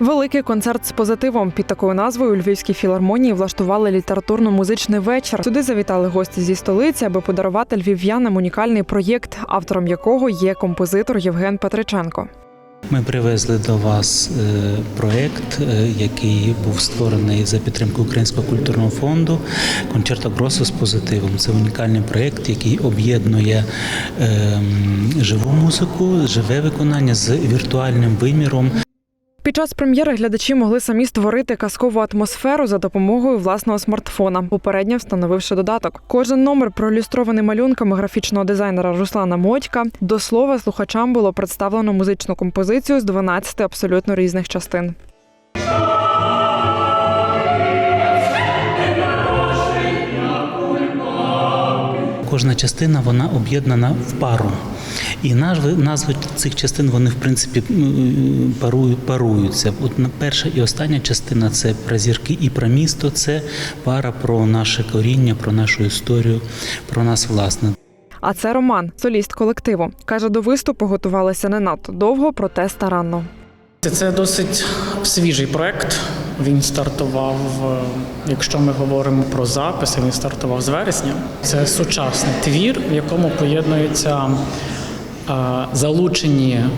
Великий концерт з позитивом під такою назвою у Львівській філармонії влаштували літературно-музичний вечір. Сюди завітали гості зі столиці, аби подарувати львів'янам унікальний проєкт, автором якого є композитор Євген Петриченко. Ми привезли до вас е, проєкт, е, який був створений за підтримки Українського культурного фонду Концерто Гросо з позитивом. Це унікальний проєкт, який об'єднує ем, живу музику, живе виконання з віртуальним виміром. Під час прем'єри глядачі могли самі створити казкову атмосферу за допомогою власного смартфона, попередньо встановивши додаток. Кожен номер проілюстрований малюнками графічного дизайнера Руслана Мотька. До слова, слухачам було представлено музичну композицію з 12 абсолютно різних частин. Кожна частина вона об'єднана в пару. І назви, назви цих частин вони в принципі парують, паруються. От перша і остання частина це про зірки і про місто. Це пара про наше коріння, про нашу історію, про нас власне. А це Роман, соліст колективу. Каже, до виступу готувалися не надто довго, проте старанно. Це досить свіжий проект. Він стартував, е, якщо ми говоримо про записи, він стартував з вересня. Це сучасний твір, в якому поєднуються е, залучені е,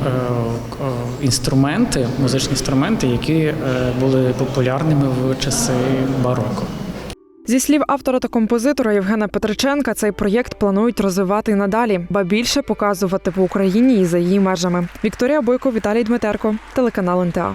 інструменти, музичні інструменти, які були популярними в часи бароко. Зі слів автора та композитора Євгена Петриченка, цей проєкт планують розвивати й надалі, ба більше показувати в Україні і за її межами. Вікторія Бойко, Віталій Дмитерко, телеканал НТА.